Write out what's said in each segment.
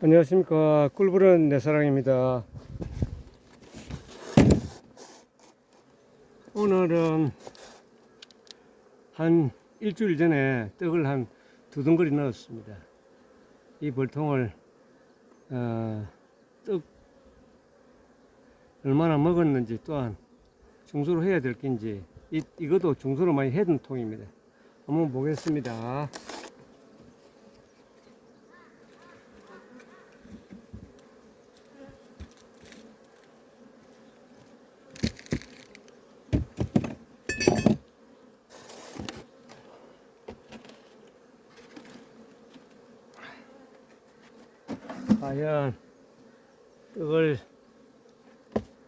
안녕하십니까. 꿀부른 내 사랑입니다. 오늘은 한 일주일 전에 떡을 한 두 덩거리 넣었습니다. 이 벌통을 어, 떡 얼마나 먹었는지 또한 중소로 해야 될 건지 이, 이것도 중소로 많이 해둔 통입니다. 한번 보겠습니다 떡을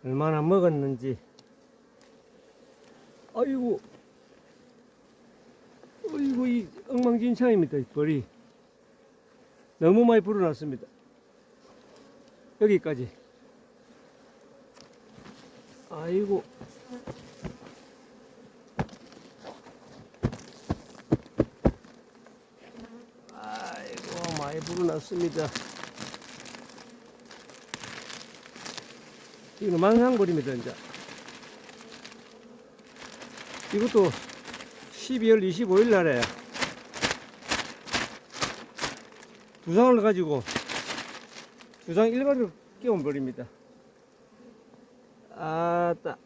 얼마나 먹었는지. 아이고. 아이고 이 엉망진창입니다 이 벌이. 너무 많이 불어났습니다. 여기까지. 아이고. 아이고 많이 불어났습니다 이거는 망상벌입니다 이제. 이것도 12월 25일 날에 두 장을 가지고 두 장 일괄로 끼운 벌입니다. 아따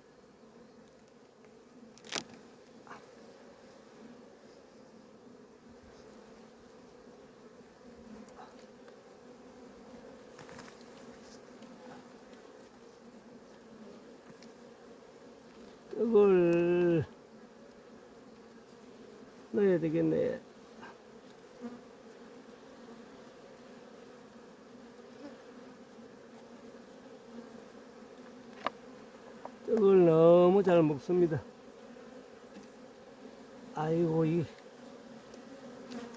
떡을 넣어야 되겠네. 떡을 너무 잘 먹습니다. 아이고, 이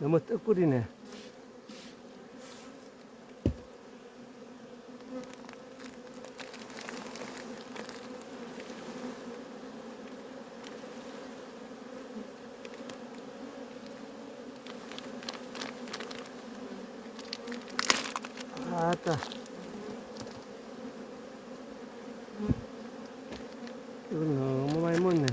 너무 떡거리네. 아따. 이건 너무 많이 먹네.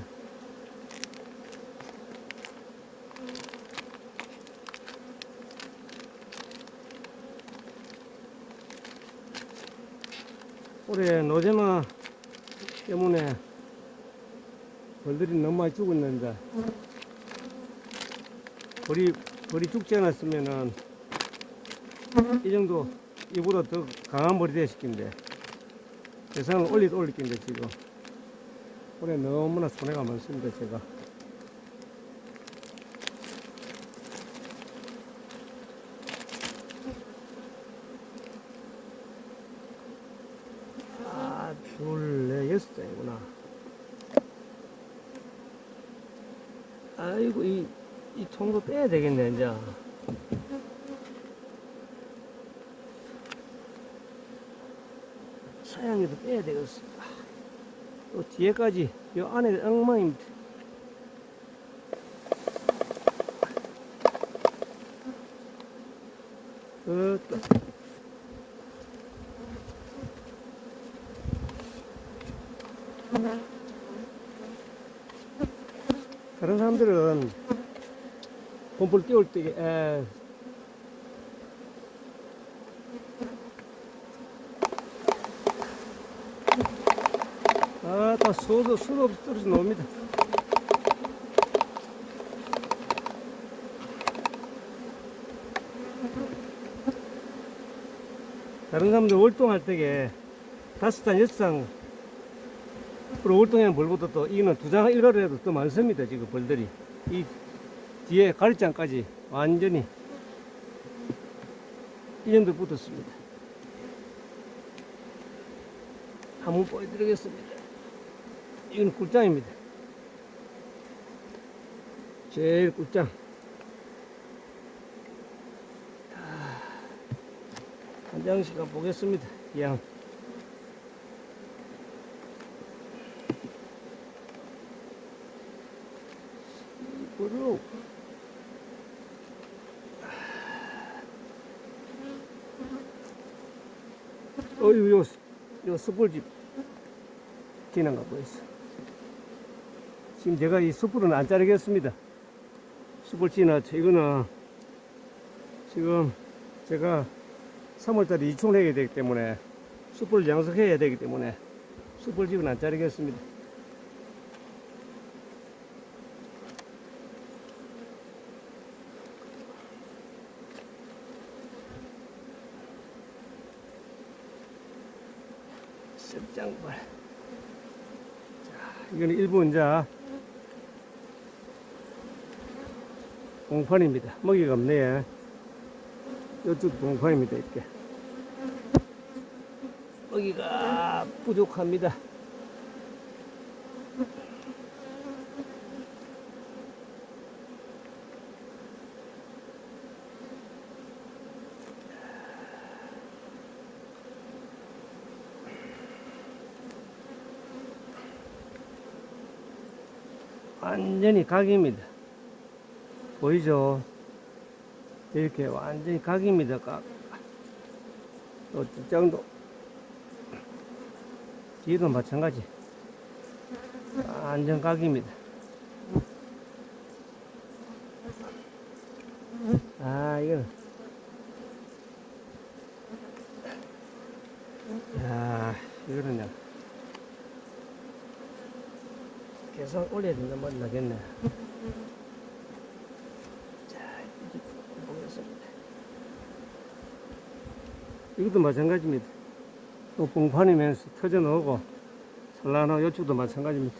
올해 노제마 때문에 벌들이 너무 많이 죽었는데 벌이 벌이 죽지 않았으면은 이 정도 이보다 더 강한 머리 되실 건데 대상을 올리 올릴 건데 지금. 올해 너무나 손해가 많습니다 제가. 아둘네 여섯 장이구나. 아이고 이, 이 통도 빼야 되겠네 이제 사양에도 빼야 되겠어. 또 뒤에까지 요 안에 엉망입니다. 어또 다른 사람들은 봄불 띄울 때 에, 아, 다 수도, 수도 없이 떨어져 나옵니다. 다른 사람들 월동할 때에 다섯 장, 여섯 장, 그리고 월동하는 벌보다 또 이거는 두 장, 해도 더 많습니다. 지금 벌들이. 이 뒤에 가리장까지 완전히 이 정도 붙었습니다. 한번 보여드리겠습니다. 이건 꿀장입니다. 제일 꿀장. 아, 한 장씩 한번 보겠습니다. 이 양. 이거로 어유 요, 요 숯불집 지난 거 보였어. 지금 제가 이 숯불은 안 자르겠습니다. 숯불 지나쳐. 이거는 지금 제가 3월달에 이충을 해야 되기 때문에 숯불을 양석해야 되기 때문에 숯불집은 안 자르겠습니다. 습장발. 자, 이거는 일부 이제 봉판입니다. 먹이가 없네. 이쪽 봉판입니다. 이렇게. 먹이가 부족합니다. 완전히 각입니다. 보이죠? 이렇게 완전히 각입니다. 각. 또 뒷장도 뒤도 마찬가지. 완전 각입니다. 아, 이거는. 야, 이거는요. 계속 올려야 된다 말이 나겠네. 자, 이제 보겠습니다. 이것도 마찬가지입니다. 또 봉판이면서 터져 나오고 산란하고 이쪽도 마찬가지입니다.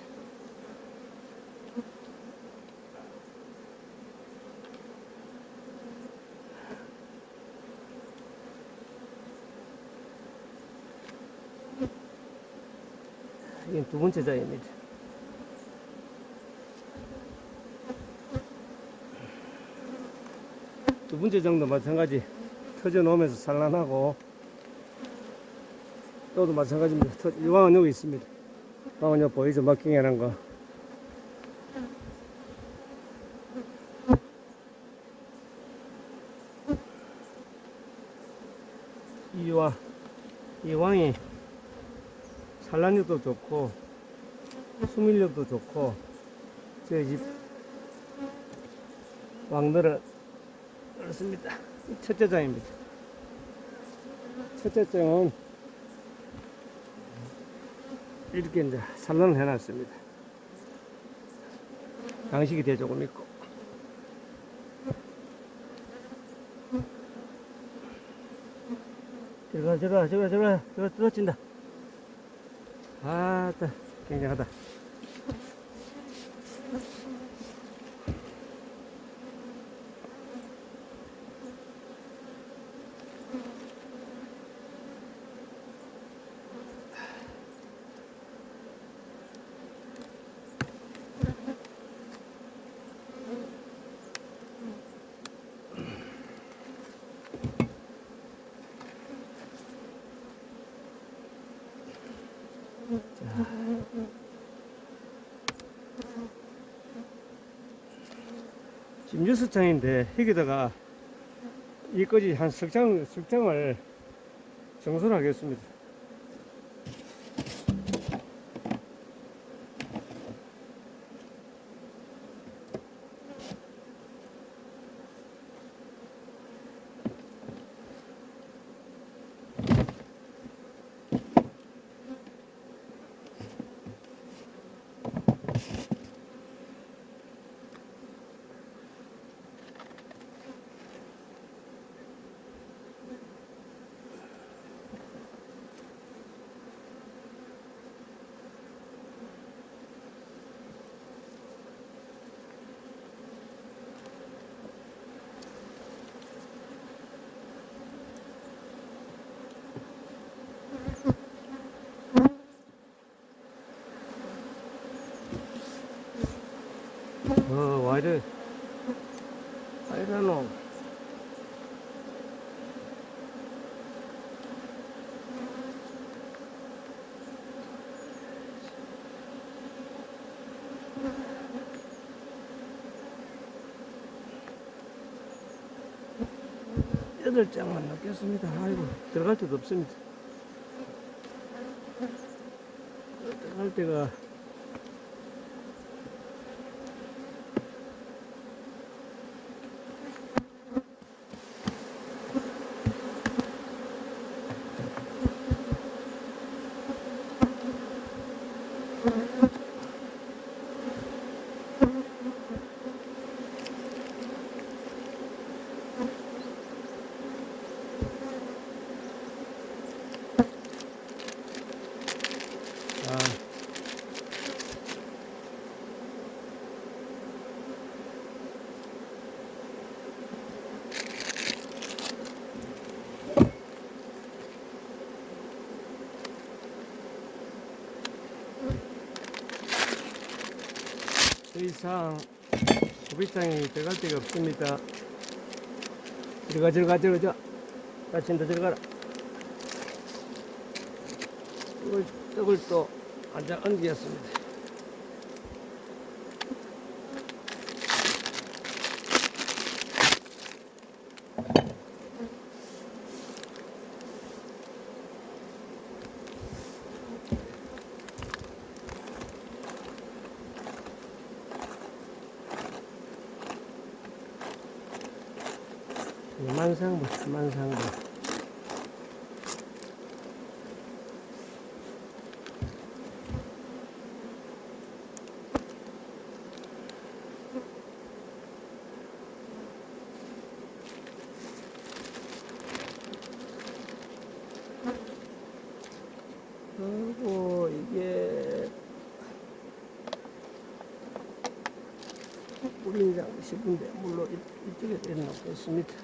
이게 두 번째 자입니다. 두 번째 정도 마찬가지 터져 놓으면서 산란하고 또도 마찬가지입니다. 터- 이 왕은 여기 있습니다. 왕은 여기 보이죠? 해놓은 거. 이 왕, 이 왕이 산란력도 좋고 수밀력도 좋고 저희 집 왕들은 그렇습니다. 첫째 장입니다. 첫째 장은 이렇게 이제 산란을 해놨습니다. 양식이 돼 조금 있고. 들어가, 들어가, 들어가, 들어가, 들어가, 들어친다. 아 따, 굉장하다. 지금 여섯 장인데 여기다가 이까지 한 석장 석장을 정수를 하겠습니다. 어, 와 이래. 아, 이러노. 여덟 장만 넣겠습니다. 아이고, 들어갈 데도 없습니다. 할 때가 아, 더 이상 소비장이 들어갈 데가 없습니다. 들어가 들어가 들어가 다친다 들어가라. 이걸 떡을 또 앉아 얹었습니다. 만상부, 만상부. 그리고 이게 뿌린장 싶은데 이- 이쪽에 있나 보겠습니다.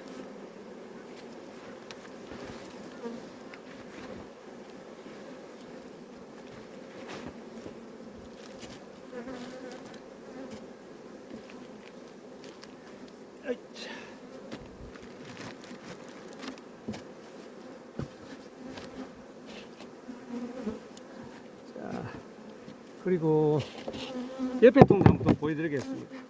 아이차. 그리고 옆에 한번 보여드리겠습니다.